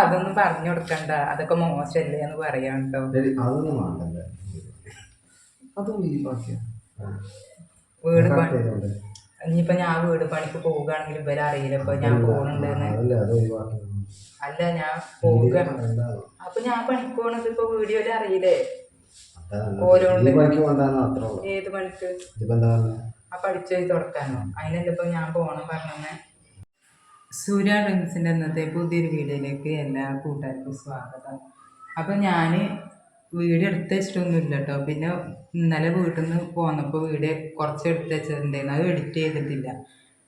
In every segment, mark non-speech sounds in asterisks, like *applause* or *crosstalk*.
അതൊന്നും പറഞ്ഞു കൊടുക്കണ്ട. അതൊക്കെ മോശമല്ലേ എന്ന് പറയാം കേട്ടോ വീട് പണി. ഇനിയിപ്പോ ഞാൻ വീട് പണിക്ക് പോവുകയാണെങ്കിൽ ഇവരെ അറിയില്ല. ഇപ്പൊ ഞാൻ ഒഴിവാക്കി അല്ല ഞാൻ പോവുക. അപ്പൊ ഞാൻ പണിക്ക് പോണത് ഇപ്പൊ വീഡിയോയിൽ അറിയില്ലേ? ഓരോന്ന് ഏത് പണിക്ക്? ആ പഠിച്ചു തുടക്കാനോ? അതിനല്ല ഇപ്പൊ ഞാൻ പോണം പറഞ്ഞെ. സൂര്യ ഡ്രിങ്ക്സിന്റെ ഇന്നത്തെ പുതിയൊരു വീഡിയോയിലേക്ക് എല്ലാ കൂട്ടുകാർക്കും സ്വാഗതം. അപ്പോൾ ഞാൻ വീഡിയോ എടുത്ത് വെച്ചിട്ടൊന്നുമില്ല കേട്ടോ പിന്നെ ഇന്നലെ വീട്ടിൽ നിന്ന് പോന്നപ്പോൾ വീഡിയോ കുറച്ച് എടുത്ത് വെച്ചിട്ടുണ്ടായിരുന്നു. അത് എഡിറ്റ് ചെയ്തിട്ടില്ല.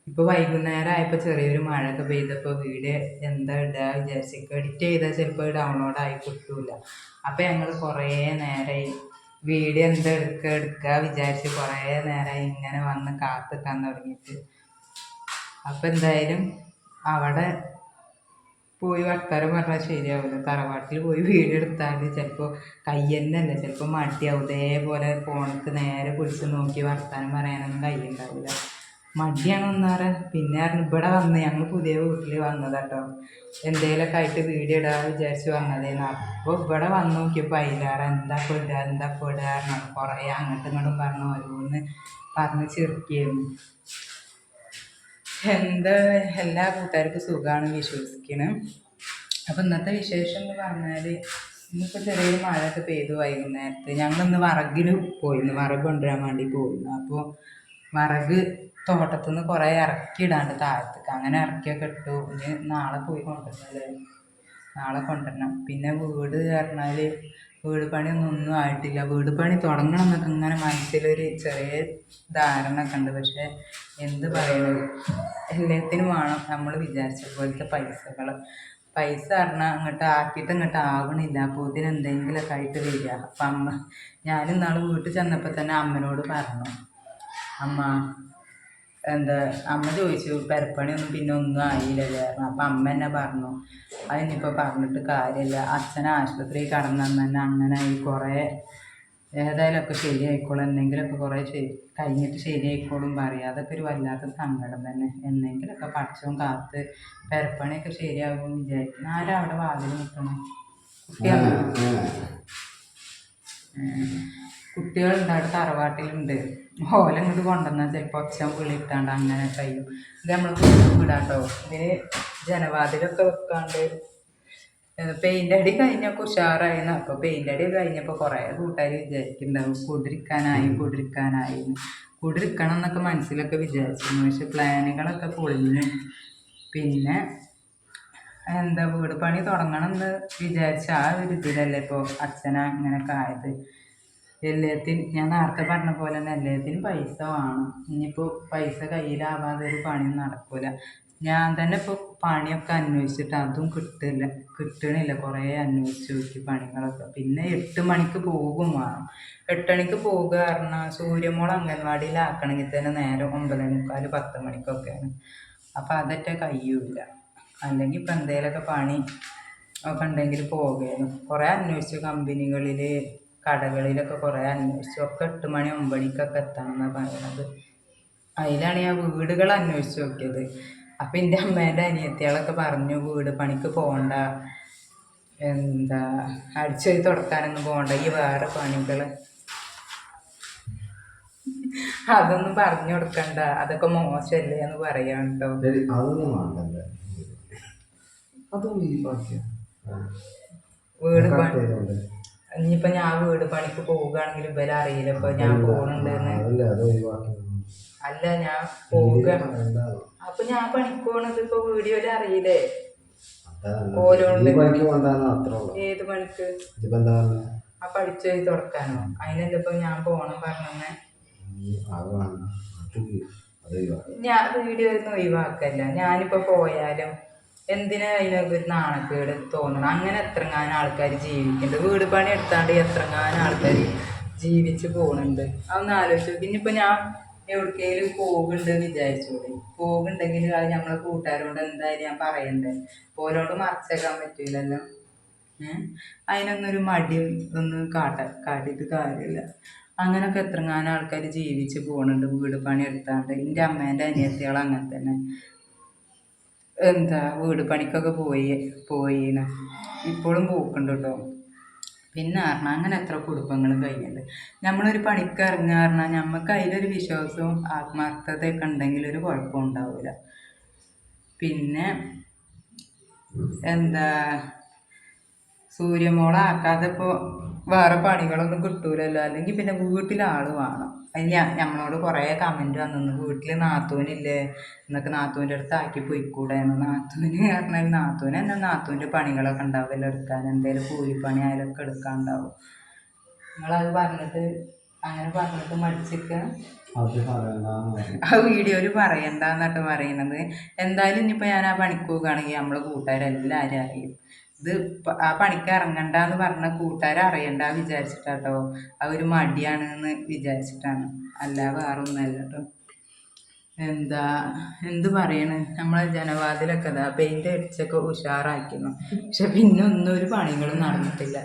ഇപ്പോൾ വൈകുന്നേരം ആയപ്പോൾ ചെറിയൊരു മഴയൊക്കെ പെയ്തപ്പോൾ വീട് എന്താ ഇടുക വിചാരിച്ചിട്ട് എഡിറ്റ് ചെയ്താൽ ചിലപ്പോൾ ഡൗൺലോഡ് ആയി കിട്ടൂല. അപ്പോൾ ഞങ്ങൾ കുറേ നേരമായി വീഡിയോ എന്താ എടുക്കുക എടുക്കുക വിചാരിച്ച് കുറേ നേരമായി ഇങ്ങനെ വന്ന് കാത്തിക്കാൻ തുടങ്ങിയിട്ട്. അപ്പോൾ എന്തായാലും അവിടെ പോയി വർത്താനം പറഞ്ഞാൽ ശരിയാവില്ല തറവാട്ടിൽ പോയി വീഡിയോ എടുത്താൽ ചിലപ്പോൾ കൈ തന്നെയല്ല ചിലപ്പോൾ മടിയാവും. ഇതേപോലെ ഫോണക്ക് നേരെ പിടിച്ച് നോക്കി വർത്താനം പറയാനൊന്നും കയ്യുണ്ടാവില്ല മടിയാണ് ഒന്നാറ് പിന്നെ പറഞ്ഞു ഇവിടെ വന്ന് ഞങ്ങൾ പുതിയ വീട്ടിൽ വന്നതാട്ടോ. എന്തേലൊക്കെ ആയിട്ട് വീഡിയോ ഇടാൻ വിചാരിച്ച് വന്നതേന്ന്. അപ്പോൾ ഇവിടെ വന്ന് നോക്കിയപ്പോൾ അതിലാറ് എന്താ പെടുക എന്താ പെടുക കുറേ അങ്ങോട്ടും ഇങ്ങോട്ടും പറഞ്ഞു ഓരോന്ന് പറഞ്ഞ് ചിരിക്കുകയായിരുന്നു എന്താ എല്ലാ കൂട്ടുകാർക്കും സുഖമാണ് വിശ്വസിക്കണം. അപ്പം ഇന്നത്തെ വിശേഷം എന്ന് പറഞ്ഞാൽ ഇന്നിപ്പോൾ ചെറിയ മഴയൊക്കെ പെയ്തു വൈകുന്നേരത്ത്. ഞങ്ങളിന്ന് വറകിന് പോയിരുന്നു. വറക് കൊണ്ടുവരാൻ വേണ്ടി പോയിരുന്നു. അപ്പോൾ വറക് തോട്ടത്തു നിന്ന് കുറേ ഇറക്കിയിടാണ്ട് താഴത്തേക്ക്. അങ്ങനെ ഇറക്കിയൊക്കെ ഇട്ടു. ഇനി നാളെ പോയി കൊണ്ടുവരണല്ലേ നാളെ കൊണ്ടുവരണം. പിന്നെ വീട് പറഞ്ഞാൽ വീട് പണിയൊന്നും ഒന്നും ആയിട്ടില്ല. വീട് പണി തുടങ്ങണം എന്നൊക്കെ ഇങ്ങനെ മനസ്സിലൊരു ചെറിയ ധാരണ ഒക്കെ ഉണ്ട്. പക്ഷേ എന്ത് പറയുന്നത് എല്ലാത്തിനും വേണം. നമ്മൾ വിചാരിച്ച പോലത്തെ പൈസകൾ പൈസ പറഞ്ഞാൽ അങ്ങോട്ട് ആക്കിയിട്ട് അങ്ങോട്ട് ആവണില്ല. അപ്പോൾ ഇതിന് എന്തെങ്കിലുമൊക്കെ ആയിട്ട് വരിക. അപ്പം അമ്മ ഞാനിന്നാൾ വീട്ടിൽ ചെന്നപ്പോൾ തന്നെ അമ്മനോട് പറഞ്ഞു. അമ്മ എന്താ അമ്മ ചോദിച്ചു പെരപ്പണിയൊന്നും പിന്നെ ഒന്നും ആയില്ലല്ലേ? അപ്പം അമ്മ എന്നെ പറഞ്ഞു അതിനിപ്പോൾ പറഞ്ഞിട്ട് കാര്യമില്ല അച്ഛൻ ആശുപത്രിയിൽ കടന്നു തന്നെ അങ്ങനെ ആയി കുറേ ഏതായാലും ഒക്കെ ശരിയായിക്കോളും. എന്തെങ്കിലുമൊക്കെ കുറേ ശരി കഴിഞ്ഞിട്ട് ശരിയായിക്കോളും പറയും. അതൊക്കെ ഒരു വല്ലാത്ത സങ്കടം തന്നെ. എന്തെങ്കിലുമൊക്കെ പഠിച്ചും കാത്ത് പെരപ്പണിയൊക്കെ ശരിയാകും വിചാരിക്കും ആരാ അവിടെ വാതിൽ നിൽക്കണം കുട്ടികളുണ്ട് അവിടെ തറവാട്ടിലുണ്ട്? ഓല ഇങ്ങോട്ട് കൊണ്ടുവന്നാൽ ചിലപ്പോൾ ഒച്ച വിളിട്ടാണ്ട് അങ്ങനെ കഴിയും. ഇത് നമ്മൾ വിടാട്ടോ. ഇതിന് ജനവാതിലൊക്കെ വെക്കാണ്ട് പെയിന്റ് അടി കഴിഞ്ഞപ്പോൾ ഉഷാറായിരുന്നു അപ്പോൾ പെയിന്റ് അടി കഴിഞ്ഞപ്പോൾ കുറേ കൂട്ടുകാർ വിചാരിക്കുന്നുണ്ടാവും കുടിരിക്കാനായി കുടിരിക്കാനായി കുടിരിക്കണം എന്നൊക്കെ മനസ്സിലൊക്കെ വിചാരിച്ചിരുന്നു. പക്ഷെ പ്ലാനുകളൊക്കെ പൊളിഞ്ഞു. പിന്നെ എന്താ വീട് പണി തുടങ്ങണം എന്ന് വിചാരിച്ച ആ ഒരു ഇതിലല്ലേ ഇപ്പോൾ അച്ഛന അങ്ങനെയൊക്കെ ആയത്. എല്ലാത്തിനും ഞാൻ നേരത്തെ പറഞ്ഞ പോലെ തന്നെ എല്ലാത്തിനും പൈസ വേണം. ഇനിയിപ്പോൾ പൈസ കയ്യിലാവാതെ ഒരു പണിയും നടക്കില്ല ഞാൻ തന്നെ ഇപ്പോൾ പണിയൊക്കെ അന്വേഷിച്ചിട്ട് അതും കിട്ടില്ല കിട്ടണില്ല. കുറേ അന്വേഷിച്ച് നോക്കി പണികളൊക്കെ. പിന്നെ എട്ട് മണിക്ക് പോകും വേണം. എട്ട് മണിക്ക് പോകുക പറഞ്ഞാൽ സൂര്യമോൾ അംഗൻവാടിയിലാക്കണമെങ്കിൽ തന്നെ നേരം ഒമ്പത് മുക്കാൽ പത്ത് മണിക്കൊക്കെയാണ്. അപ്പോൾ അതൊക്കെ കഴിയൂല അല്ലെങ്കിൽ ഇപ്പം എന്തെങ്കിലുമൊക്കെ പണി ഒക്കെ ഉണ്ടെങ്കിൽ പോകുകയായിരുന്നു കുറേ അന്വേഷിച്ചു കമ്പനികളിൽ കടകളിലൊക്കെ കുറേ അന്വേഷിച്ചു. ഒക്കെ എട്ട് മണി ഒമ്പണിക്കൊക്കെ എന്നാണ് പറയുന്നത് അതിലാണ് ഞാൻ വീടുകൾ അന്വേഷിച്ച് നോക്കിയത്. അപ്പം എന്റെ അമ്മേന്റെ അനിയത്തികളൊക്കെ പറഞ്ഞു വീട് പണിക്ക് പോകണ്ട എന്താ അടിച്ചൊരു തുടക്കാനൊന്നും പോകണ്ട ഈ വേറെ പണികൾ അതൊന്നും പറഞ്ഞു കൊടുക്കണ്ട. അതൊക്കെ മോശമല്ലേ എന്ന് പറയാം കേട്ടോ അതൊന്നും വേണ്ടല്ലേ. അതൊന്നും ഈ ബാക്കിയാ. വീട് പണി. ഇനിയിപ്പോ ഞാൻ വീട് പണിക്ക് പോവുകയാണെങ്കിൽ ഇവരെ അറിയില്ല. ഇപ്പൊ ഞാൻ പോകണുണ്ട് അല്ല ഞാൻ പോവുക. അപ്പൊ ഞാൻ പണിക്ക് പോണത് ഇപ്പൊ വീഡിയോയിൽ അറിയില്ലേ? ഓരോണ്ട് ഏത് പണിക്ക്? പഠിച്ചു പോയി തുടക്കാനോ? അതിനെന്താ ഇപ്പൊ ഞാൻ പോണം പറഞ്ഞെ ഉം, അത് വേണ്ട അത് അത് ഞാൻ വീഡിയോ ഒന്നും ഒഴിവാക്കല്ല. ഞാനിപ്പോ പോയാലും എന്തിനാ അതിനൊക്കെ ഒരു നാണക്കേട് തോന്നണം? അങ്ങനെ എത്രങ്ങാനും ആൾക്കാർ ജീവിക്കുന്നുണ്ട്. വീട് പണി എടുത്താണ്ട് എത്രങ്ങാനും ആൾക്കാർ ജീവിച്ചു പോകുന്നുണ്ട് അതൊന്ന് ആലോചിച്ചു നോക്കി. ഇനിയിപ്പോൾ ഞാൻ എവിടേക്കെങ്കിലും പോകുന്നുണ്ട് വിചാരിച്ചോളി പോകുന്നുണ്ടെങ്കിൽ അത് നമ്മളെ കൂട്ടുകാരോട് എന്തായാലും ഞാൻ പറയണ്ടേ? ഓരോട് മറച്ചേക്കാൻ പറ്റൂലല്ലോ. അതിനൊന്നൊരു മടി ഒന്നും കാട്ട കാട്ടിയിട്ട് കാര്യമില്ല. അങ്ങനൊക്കെ എത്രങ്ങാനും ആൾക്കാർ ജീവിച്ച് പോകുന്നുണ്ട് വീട് പണി എടുത്താണ്ട് എന്റെ അമ്മേന്റെ അനിയത്തികൾ അങ്ങനെ തന്നെ. എന്താ വീട് പണിക്കൊക്കെ പോയി പോയിന് ഇപ്പോഴും പോക്കുണ്ട് കേട്ടോ പിന്നെ പറഞ്ഞാൽ അങ്ങനെ എത്ര കുടുംബങ്ങളും കഴിയുന്നുണ്ട് നമ്മളൊരു പണിക്ക് ഇറങ്ങുക പറഞ്ഞാൽ നമുക്ക് അതിലൊരു വിശ്വാസവും ആത്മാർത്ഥതയൊക്കെ ഉണ്ടെങ്കിൽ ഒരു കുഴപ്പം ഉണ്ടാവില്ല പിന്നെ എന്താ സൂര്യമോളാക്കാതെ ഇപ്പോൾ വേറെ പണികളൊന്നും കിട്ടൂലല്ലോ. അല്ലെങ്കിൽ പിന്നെ വീട്ടിൽ ആൾ വേണം. അതിന് ഞ- നമ്മളോട് കുറേ കമന്റ് വന്നു. വീട്ടിൽ നാത്തൂനില്ലേ? എന്നൊക്കെ നാത്തൂന്റെ അടുത്ത് ആക്കി പോയിക്കൂടെ? എന്ന് നാത്തൂന് *laughs* പറഞ്ഞാൽ നാത്തൂന് എന്നാ നാത്തൂന്റെ പണികളൊക്കെ ഉണ്ടാവില്ല എടുക്കാൻ എന്തേലും കൂലിപ്പണി ആയാലൊക്കെ എടുക്കാനുണ്ടാവും നിങ്ങളത് പറഞ്ഞിട്ട് അങ്ങനെ പറഞ്ഞിട്ട് പറഞ്ഞു. ആ വീഡിയോയിൽ പറയണ്ടെന്നിട്ട് പറയണത് എന്തായാലും ഇനിയിപ്പോൾ ഞാൻ ആ പണിക്ക് പോകുകയാണെങ്കിൽ നമ്മളെ കൂട്ടുകാരെല്ലാവരും അറിയും. ഇത് ആ പണിക്ക് ഇറങ്ങണ്ട എന്ന് പറഞ്ഞ കൂട്ടുകാരെ അറിയണ്ട വിചാരിച്ചിട്ടാട്ടോ. ആ ഒരു മടിയാണ് എന്ന് വിചാരിച്ചിട്ടാണ്. അല്ല വേറെ ഒന്നല്ല കേട്ടോ എന്താ എന്ത് പറയണ്? നമ്മളെ ജനവാതിലൊക്കെ ഇതാ പെയിന്റ് അടിച്ചൊക്കെ ഉഷാറാക്കുന്നു. പക്ഷെ പിന്നെ ഒന്നും ഒരു പണികളും നടന്നിട്ടില്ല.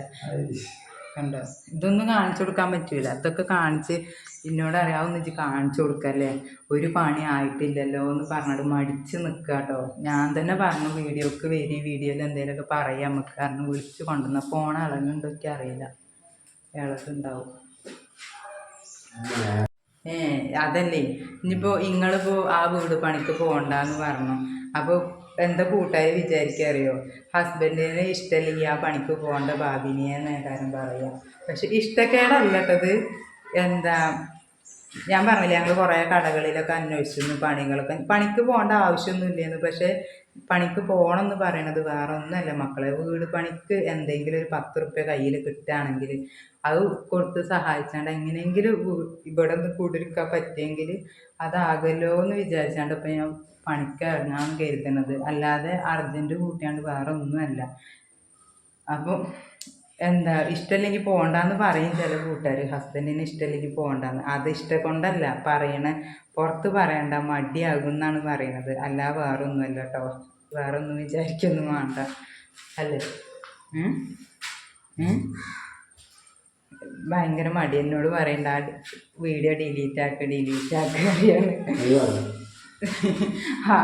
കണ്ടോ? ഇതൊന്നും കാണിച്ചു കൊടുക്കാൻ പറ്റൂല. അതൊക്കെ കാണിച്ച് എന്നോട് അറിയാവുന്ന വെച്ച് കാണിച്ചു കൊടുക്കല്ലേ? ഒരു പണി ആയിട്ടില്ലല്ലോ എന്ന് പറഞ്ഞിട്ട് മടിച്ച് നിൽക്കുക കേട്ടോ ഞാൻ തന്നെ പറഞ്ഞു വീഡിയോക്ക് വരി വീഡിയോയിൽ എന്തെങ്കിലുമൊക്കെ പറയാം നമുക്ക് കാരണം വിളിച്ച് കൊണ്ടുവന്ന. ഫോൺ ഇളകുണ്ടൊക്കെ അറിയില്ല. ഇളകുണ്ടാവും ഏ അതല്ലേ. ഇനിയിപ്പോൾ നിങ്ങളിപ്പോൾ ആ വീട് പണിക്ക് പോകണ്ടെന്ന് പറഞ്ഞു. അപ്പോൾ എന്താ കൂട്ടുകാർ വിചാരിക്കറിയോ ഹസ്ബൻഡിന് ഇഷ്ടമില്ലെങ്കിൽ ആ പണിക്ക് പോകേണ്ട ഭാവിനിയെ കാരണം പറയാം. പക്ഷെ ഇഷ്ടക്കേടല്ല എന്താ ഞാൻ പറഞ്ഞില്ല ഞങ്ങൾ കുറേ കടകളിലൊക്കെ അന്വേഷിച്ചിരുന്നു പണികളൊക്കെ. പണിക്ക് പോകേണ്ട ആവശ്യമൊന്നുമില്ലെന്ന് പക്ഷേ പണിക്ക് പോകണം എന്ന് പറയണത് വേറെ ഒന്നുമല്ല മക്കളെ വീട് പണിക്ക് എന്തെങ്കിലും ഒരു പത്ത് റുപ്യ കയ്യിൽ കിട്ടുകയാണെങ്കിൽ അത് കൊടുത്ത് സഹായിച്ചാണ്ട് എങ്ങനെയെങ്കിലും ഇവിടെ നിന്ന് കുടിരിക്കാൻ പറ്റിയെങ്കിൽ അതാകല്ലോ എന്ന് വിചാരിച്ചാണ്ട് ഇപ്പം ഞാൻ പണിക്ക് ഇറങ്ങാൻ കരുതുന്നത് അല്ലാതെ അർജന്റ് കൂട്ടിയാണ്ട് വേറെ ഒന്നുമല്ല അപ്പം എന്താ ഇഷ്ടമില്ലെങ്കിൽ പോകണ്ടെന്ന് പറയും ചില കൂട്ടുകാർ ഹസ്ബൻഡിന് ഇഷ്ടമില്ലെങ്കിൽ പോകണ്ടെന്ന് അത് ഇഷ്ടം കൊണ്ടല്ല പറയണ പുറത്ത് പറയണ്ട മടിയാകും എന്നാണ് പറയണത്. അല്ല വേറെ ഒന്നുമല്ല കേട്ടോ വേറെ ഒന്നും വിചാരിക്കൊന്നും വേണ്ട. അല്ലേ? ഭയങ്കര മടി എന്നോട് പറയണ്ട. ആ വീഡിയോ ഡിലീറ്റ് ആക്കുക ഡിലീറ്റ് ആക്കുക അറിയാണ് അയ്യോ ആ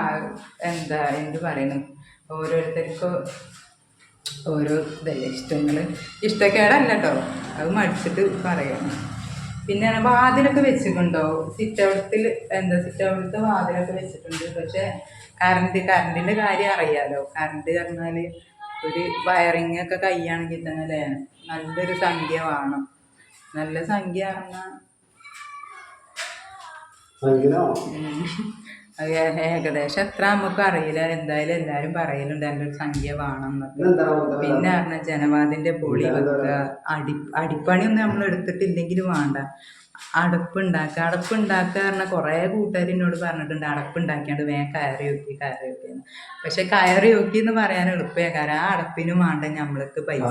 എന്താ എന്ത് പറയണം? ഓരോരുത്തർക്കും ഓരോ ഇതല്ലേ ഇഷ്ടങ്ങൾ ഇഷ്ടക്കേടല്ല കേട്ടോ അത് മടിച്ചിട്ട് പറയണം പിന്നെ വാതിലൊക്കെ വെച്ചിട്ടുണ്ടോ? സിറ്റ് ഔട്ടിൽ എന്താ സിറ്റ് ഔട്ടിലത്തെ വാതിലൊക്കെ വെച്ചിട്ടുണ്ട്. പക്ഷേ കറണ്ട് കറണ്ടിന്റെ കാര്യം അറിയാലോ. കറണ്ട് പറഞ്ഞാൽ ഒരു വയറിങ് ഒക്കെ കഴിയുകയാണെങ്കിൽ തന്നെ നല്ലൊരു സംഖ്യ വേണം. നല്ല സംഖ്യ പറഞ്ഞാൽ ഏകദേശം എത്ര നമുക്ക് അറിയില്ല. എന്തായാലും എല്ലാരും പറയലുണ്ട് എന്റെ ഒരു സംഖ്യ വേണം പിന്നെ പറഞ്ഞ ജനവാദിന്റെ പൊളി വെക്കുക. അടി അടിപ്പണിയൊന്നും നമ്മൾ എടുത്തിട്ടില്ലെങ്കിൽ വേണ്ട. അടപ്പുണ്ടാക്കുക അടപ്പുണ്ടാക്കുക പറഞ്ഞാൽ കുറേ കൂട്ടുകാർ എന്നോട് പറഞ്ഞിട്ടുണ്ട് അടപ്പുണ്ടാക്കിയാണ്ട് വേഗം കയറി നോക്കി കയറി നോക്കി പക്ഷെ കയറി നോക്കി എന്ന് പറയാൻ എളുപ്പമേ കാരണം ആ അടപ്പിനും വേണ്ട നമ്മൾക്ക് പൈസ.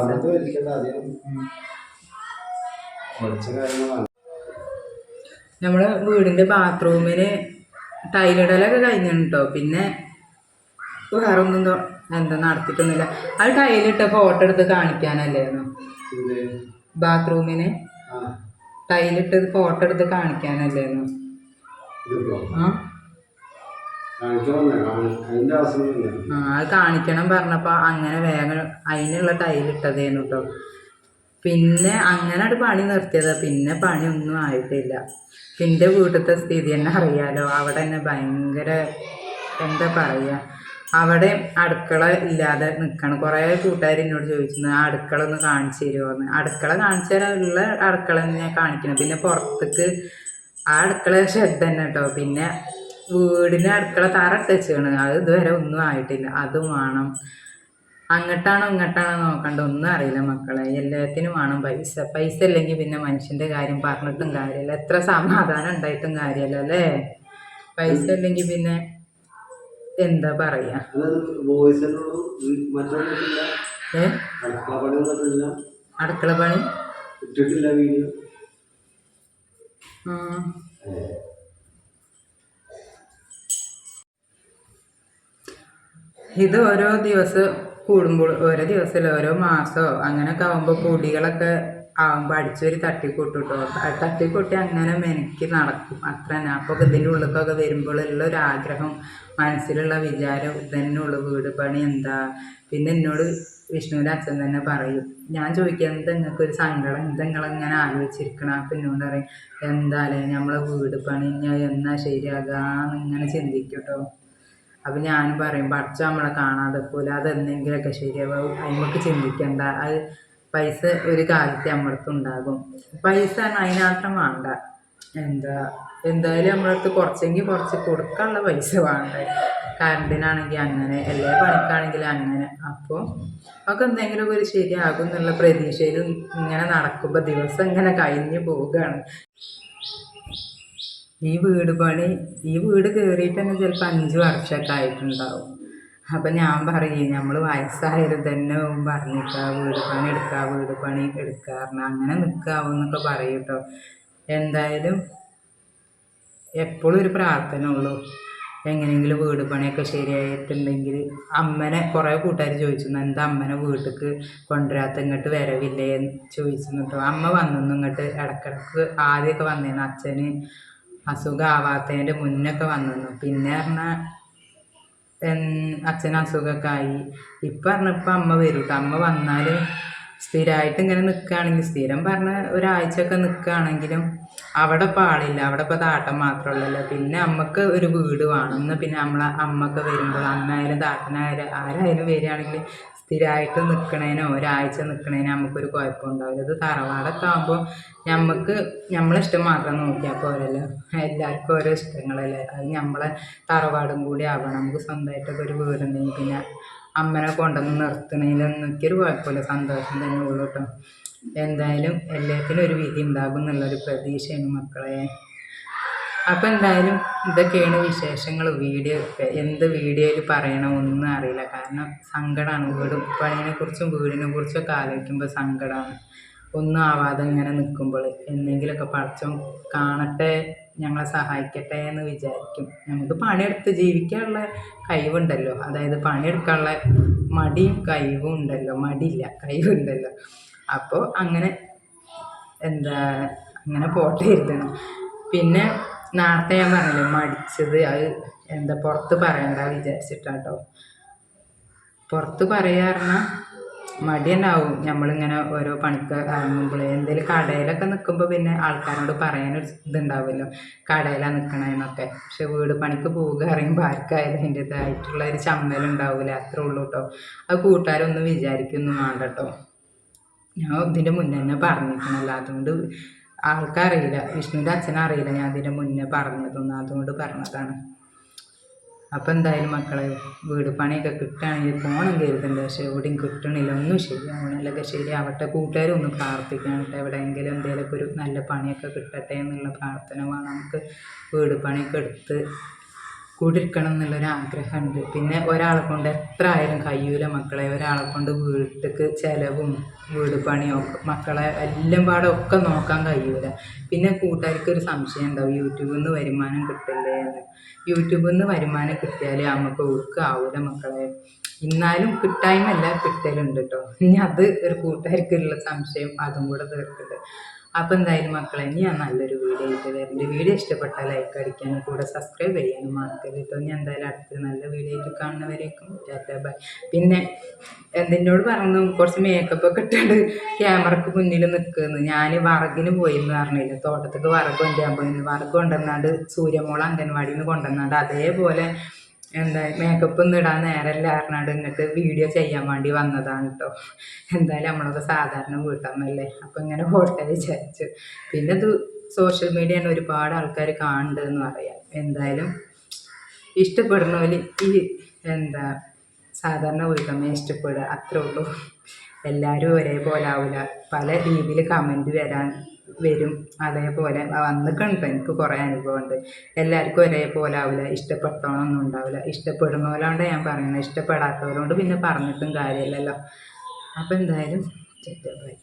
നമ്മളെ വീടിന്റെ ബാത്റൂമിന് ടൈലിടലൊക്കെ കഴിഞ്ഞിട്ടുണ്ട്? കേട്ടോ പിന്നെ വേറെ ഒന്നും തൊ- എന്താ നടത്തിയിട്ടൊന്നുമില്ല. അത് ടൈലിട്ട ഫോട്ടോ എടുത്ത് കാണിക്കാനല്ലായിരുന്നു? ബാത്റൂമിന്? ടൈലിട്ട് ഫോട്ടോ എടുത്ത് കാണിക്കാനല്ലായിരുന്നു? ആ. അത് കാണിക്കണം പറഞ്ഞപ്പോൾ അങ്ങനെ വേഗം അതിനുള്ള ടൈലിട്ടതേനു കേട്ടോ പിന്നെ അങ്ങനെ ഒരു പണി നിർത്തിയതാ. പിന്നെ പണി ഒന്നും ആയിട്ടില്ല. പിന്നെ വീട്ടിലത്തെ സ്ഥിതി തന്നെ അറിയാലോ. അവിടെ തന്നെ ഭയങ്കര എന്താ പറയുക അവിടെ അടുക്കള ഇല്ലാതെ നിൽക്കണം കുറേ കൂട്ടുകാർ എന്നോട് ആ അടുക്കള ഒന്ന് കാണിച്ചു തരുമോന്ന് അടുക്കള കാണിച്ചു തരാനുള്ള അടുക്കള തന്നെ കാണിക്കണം. പിന്നെ പുറത്തേക്ക് ആ അടുക്കള ഷെഡ് തന്നെ കേട്ടോ പിന്നെ വീടിന്റെ അടുക്കള തറ ഇട്ട് വെച്ചാണ് അത് ഇതുവരെ ഒന്നും ആയിട്ടില്ല. അതും വേണം. അങ്ങോട്ടാണോ ഇങ്ങോട്ടാണോ നോക്കണ്ട. ഒന്നും അറിയില്ല മക്കളെ. എല്ലാത്തിനും വേണം. പൈസ പൈസ ഇല്ലെങ്കിൽ പിന്നെ മനുഷ്യന്റെ കാര്യം പറഞ്ഞിട്ടും കാര്യമില്ല. എത്ര സമാധാനം ഉണ്ടായിട്ടും കാര്യമല്ല അല്ലേ? പൈസ ഇല്ലെങ്കിൽ പിന്നെ എന്താ പറയാ? അടുക്കള പണി. ഇത് ഓരോ ദിവസം കൂടുമ്പോൾ ഓരോ ദിവസമല്ല ഓരോ മാസമോ അങ്ങനെയൊക്കെ ആകുമ്പോൾ പൊടികളൊക്കെ ആവുമ്പോൾ അടിച്ചൊരു തട്ടിക്കൂട്ട് കേട്ടോ തട്ടിക്കൂട്ടി അങ്ങനെ മെനക്കി നടക്കും. അത്ര തന്നെ. അപ്പോൾ ഇതിന്റെ ഉള്ളിലേക്കൊക്കെ വരുമ്പോഴുള്ള ഒരു ആഗ്രഹം മനസ്സിലുള്ള വിചാരം ഇതന്നെ ഉള്ളു വീട് പണി എന്താ? പിന്നെ എന്നോട് വിഷ്ണുവിന്റെ അച്ഛൻ തന്നെ പറയും ഞാൻ ചോദിക്കുക എന്താ നിങ്ങൾക്ക് ഒരു സങ്കടം? എന്താ നിങ്ങളിങ്ങനെ ആലോചിച്ചിരിക്കണം? അപ്പം എന്നോട് പറയും അല്ലെ? നമ്മളെ വീട് പണി ഇനി എന്നാ ശരിയാകാന്ന് ഇങ്ങനെ ചിന്തിക്കും കേട്ടോ അപ്പം ഞാൻ പറയും പഠിച്ച നമ്മളെ കാണാതെ പോലെ അതെന്തെങ്കിലുമൊക്കെ ശരിയാവും. അതിമക്ക് ചിന്തിക്കണ്ട. അത് പൈസ ഒരു കാലത്ത് നമ്മളടുത്ത് ഉണ്ടാകും പൈസ അതിനകത്ത് വേണ്ട. എന്താ എന്തായാലും നമ്മളടുത്ത് കുറച്ചെങ്കിൽ കുറച്ച് കൊടുക്കാനുള്ള പൈസ വേണ്ടേ? കറണ്ടിനാണെങ്കിൽ അങ്ങനെ എല്ലാ പണിക്കാണെങ്കിലും അങ്ങനെ. അപ്പോൾ ഒക്കെ എന്തെങ്കിലുമൊക്കെ ഒരു ശരിയാകും എന്നുള്ള പ്രതീക്ഷയിൽ ഇങ്ങനെ നടക്കുമ്പോൾ ദിവസം ഇങ്ങനെ കഴിഞ്ഞു പോവുകയാണ്. ഈ വീട് പണി ഈ വീട് കയറിയിട്ട് തന്നെ ചിലപ്പോൾ അഞ്ച് വർഷമൊക്കെ ആയിട്ടുണ്ടാവും. അപ്പം ഞാൻ പറയും നമ്മൾ വയസ്സായാലും തന്നെ പറഞ്ഞിട്ടാ വീട് പണി എടുക്കുക വീട് പണി എടുക്കുക പറഞ്ഞാൽ അങ്ങനെ നിൽക്കാവും പറയും കേട്ടോ എന്തായാലും എപ്പോഴും ഒരു പ്രാർത്ഥന ഉള്ളൂ. എങ്ങനെയെങ്കിലും വീട് പണിയൊക്കെ ശരിയായിട്ടുണ്ടെങ്കിൽ അമ്മനെ കുറേ കൂട്ടുകാർ ചോദിച്ചു എന്താ അമ്മനെ വീട്ടിലേക്ക് കൊണ്ടുവരാത്ത? ഇങ്ങോട്ട് വരവില്ലേ? എന്ന് ചോദിച്ചു കേട്ടോ അമ്മ വന്നു ഇങ്ങോട്ട് ഇടക്കിടക്ക് ആദ്യമൊക്കെ വന്നിരുന്നു അച്ഛന് അസുഖം ആവാത്തതിന്റെ മുന്നൊക്കെ വന്നിരുന്നു. പിന്നെ പറഞ്ഞാൽ അച്ഛൻ അസുഖമൊക്കെ ആയി ഇപ്പം പറഞ്ഞപ്പോൾ അമ്മ വരും. അമ്മ വന്നാൽ സ്ഥിരമായിട്ട് ഇങ്ങനെ നിൽക്കുകയാണെങ്കിൽ സ്ഥിരം പറഞ്ഞ ഒരാഴ്ചയൊക്കെ നിൽക്കുകയാണെങ്കിലും അവിടെ ഇപ്പോൾ ആളില്ല. അവിടെ ഇപ്പോൾ താട്ടം മാത്രമല്ലല്ലോ പിന്നെ അമ്മയ്ക്ക് ഒരു വീട് വേണം. എന്നാൽ പിന്നെ നമ്മളെ അമ്മയ്ക്ക് വരുമ്പോൾ അമ്മയായാലും താട്ടനായാലും ആരായാലും വരികയാണെങ്കിൽ സ്ഥിരമായിട്ട് നിൽക്കണേനോ ഒരാഴ്ച നിൽക്കണേനോ നമുക്കൊരു കുഴപ്പമുണ്ടാവില്ല. ഇത് തറവാടൊക്കെ ആകുമ്പോൾ നമുക്ക് നമ്മളിഷ്ടം മാത്രം നോക്കിയാൽ പോരല്ലോ. എല്ലാവർക്കും ഓരോ ഇഷ്ടങ്ങളല്ലേ. അത് നമ്മളെ തറവാടും കൂടി ആവണം. നമുക്ക് സ്വന്തമായിട്ടൊക്കെ ഒരു വീടുണ്ടെങ്കിൽ പിന്നെ അമ്മനെ കൊണ്ടുവന്ന് നിർത്തണേലൊന്നും എനിക്കൊരു കുഴപ്പമില്ല. സന്തോഷം തന്നെ ഉള്ളൂ കേട്ടോ എന്തായാലും എല്ലാത്തിനും ഒരു വിധി ഉണ്ടാകും എന്നുള്ളൊരു പ്രതീക്ഷയാണ് മക്കളെ. അപ്പം എന്തായാലും ഇതൊക്കെയാണ് വിശേഷങ്ങൾ. വീഡിയോ ഒക്കെ എന്ത് വീഡിയോയിൽ പറയണം ഒന്നും അറിയില്ല. കാരണം സങ്കടമാണ് വീട് പണിയെ കുറിച്ചും വീടിനെ കുറിച്ചൊക്കെ ആലോചിക്കുമ്പോൾ സങ്കടമാണ് ഒന്നും ആവാതെ ഇങ്ങനെ നിൽക്കുമ്പോൾ എന്തെങ്കിലുമൊക്കെ പഠിച്ചും കാണട്ടെ ഞങ്ങളെ സഹായിക്കട്ടെ എന്ന് വിചാരിക്കും. നമുക്ക് പണിയെടുത്ത് ജീവിക്കാനുള്ള കഴിവുണ്ടല്ലോ. അതായത് പണിയെടുക്കാനുള്ള മടിയും കഴിവും ഉണ്ടല്ലോ. മടിയില്ല കഴിവുണ്ടല്ലോ. അപ്പോൾ അങ്ങനെ എന്താ അങ്ങനെ പോട്ടെ ഇരുത്തണം പിന്നെ നേരത്തെ ഞാൻ പറഞ്ഞില്ലേ മടിച്ചത് അത് എന്താ പുറത്ത് പറയണ്ട വിചാരിച്ചിട്ടാട്ടോ. പുറത്ത് പറയാറുന്ന മടി ഉണ്ടാവും ആവും നമ്മളിങ്ങനെ ഓരോ പണിക്ക് ഇറങ്ങുമ്പോൾ എന്തെങ്കിലും കടയിലൊക്കെ നിൽക്കുമ്പോൾ പിന്നെ ആൾക്കാരോട് പറയാനൊരു ഇതുണ്ടാവുമല്ലോ കടയിലാണ് നിൽക്കണേന്നൊക്കെ പക്ഷെ വീട് പണിക്ക് പോവുക അറിയുമ്പോൾ ആർക്കായാലും അതിന്റെതായിട്ടുള്ള ഒരു ചമ്മലുണ്ടാവില്ല അത്രേ ഉള്ളൂ കേട്ടോ അത് കൂട്ടുകാരൊന്നും വിചാരിക്കൊന്നും വേണ്ട കേട്ടോ ഞാൻ ഇതിന്റെ മുന്നേ തന്നെ പറഞ്ഞിരിക്കണല്ലോ അതുകൊണ്ട് ആൾക്കറിയില്ല. വിഷ്ണുവിന്റെ അച്ഛനറിയില്ല. ഞാൻ അതിന്റെ മുന്നേ പറഞ്ഞതൊന്നും അതുകൊണ്ട് പറഞ്ഞതാണ്. അപ്പം എന്തായാലും മക്കളെ വീട് പണിയൊക്കെ കിട്ടുകയാണെങ്കിൽ പോകണം കരുതുന്നുണ്ട്. പക്ഷേ എവിടെയും കിട്ടണില്ല. ഒന്നും ശരിയാവണില്ലൊക്കെ ശരിയാവട്ടെ. കൂട്ടുകാരും ഒന്ന് പ്രാർത്ഥിക്കണം എവിടെയെങ്കിലും എന്തെങ്കിലുമൊക്കെ ഒരു നല്ല പണിയൊക്കെ കിട്ടട്ടെ എന്നുള്ള പ്രാർത്ഥന വേണം നമുക്ക് വീട് പണിയൊക്കെ എടുത്ത് കൂടിയിരിക്കണം എന്നുള്ളൊരു ആഗ്രഹമുണ്ട്. പിന്നെ ഒരാളെ കൊണ്ട് എത്ര ആയാലും കഴിയൂല മക്കളെ. ഒരാളെ കൊണ്ട് വീട്ടിലേക്ക് ചിലവും വീട് പണിയും മക്കളെ എല്ലാം പാടെ ഒക്കെ നോക്കാൻ കഴിയൂല. പിന്നെ കൂട്ടുകാർക്ക് ഒരു സംശയം ഉണ്ടാവും യൂട്യൂബിൽ നിന്ന് വരുമാനം കിട്ടില്ലേ എന്ന്. യൂട്യൂബിൽ നിന്ന് വരുമാനം കിട്ടിയാൽ നമുക്ക് ഒഴുക്ക് ആവൂല മക്കളെ. എന്നാലും കിട്ടായ്മല്ല കിട്ടലുണ്ട് കേട്ടോ ഇനി അത് ഒരു കൂട്ടുകാർക്കുള്ള സംശയം അതും കൂടെ തീർക്കട്ടെ. അപ്പോൾ എന്തായാലും മക്കളെ ഇനി ഞാൻ നല്ലൊരു വീഡിയോ ആയിട്ട് വരുന്നുണ്ട് വീഡിയോ ഇഷ്ടപ്പെട്ടാൽ ലൈക്ക് അടിക്കാനും കൂടെ സബ്സ്ക്രൈബ് ചെയ്യാനും മറക്കരുത് ഞാൻ എന്തായാലും അടുത്ത നല്ല വീഡിയോ ആയിട്ട് കാണുന്നവരേക്കും ടാറ്റാ ബൈ പിന്നെ എന്തിനോട് പറഞ്ഞു? കുറച്ച് മേക്കപ്പ് ഒക്കെ ഇട്ടിട്ട് ക്യാമറക്ക് മുന്നിൽ നിൽക്കുന്നു. ഞാൻ വറകിന് പോയി എന്ന് പറഞ്ഞില്ല. തോട്ടത്തേക്ക് വറക് കൊണ്ടുവരാൻ പോയിരുന്നു വറക് കൊണ്ടുവന്നാണ്ട് സൂര്യമോള അംഗൻവാടിയിൽ നിന്ന് കൊണ്ടുവന്നാണ്ട് അതേപോലെ എന്താ മേക്കപ്പ് ഒന്നും ഇടാൻ നേരമല്ല അറിഞ്ഞാട് ഇങ്ങോട്ട് വീഡിയോ ചെയ്യാൻ വേണ്ടി വന്നതാണ് കേട്ടോ എന്തായാലും നമ്മളൊക്കെ സാധാരണ വീട്ടമ്മല്ലേ അപ്പം ഇങ്ങനെ ഫോട്ടോ വിചാരിച്ചു. പിന്നെ ഇത് സോഷ്യൽ മീഡിയയാണ് ഒരുപാട് ആൾക്കാർ കാണുന്നുണ്ടെന്ന് പറയാം. എന്തായാലും ഇഷ്ടപ്പെടുന്നവർ ഈ എന്താ സാധാരണ വീട്ടമ്മയെ ഇഷ്ടപ്പെടുക. അത്രേ ഉള്ളൂ. എല്ലാവരും ഒരേപോലെ ആവില്ല പല രീതിയിൽ കമന്റ് വരാൻ വരും. അതേപോലെ വന്നിട്ടുണ്ട് എനിക്ക് കുറേ അനുഭവമുണ്ട്. എല്ലാവർക്കും ഒരേപോലെ ആവില്ല. ഇഷ്ടപ്പെട്ടോണൊന്നും ഉണ്ടാവില്ല. ഇഷ്ടപ്പെടുന്നവരോണ്ട് ഞാൻ പറയുന്നത്. ഇഷ്ടപ്പെടാത്തവരോണ്ട് പിന്നെ പറഞ്ഞിട്ടും കാര്യമില്ലല്ലോ. അപ്പം എന്തായാലും ബൈ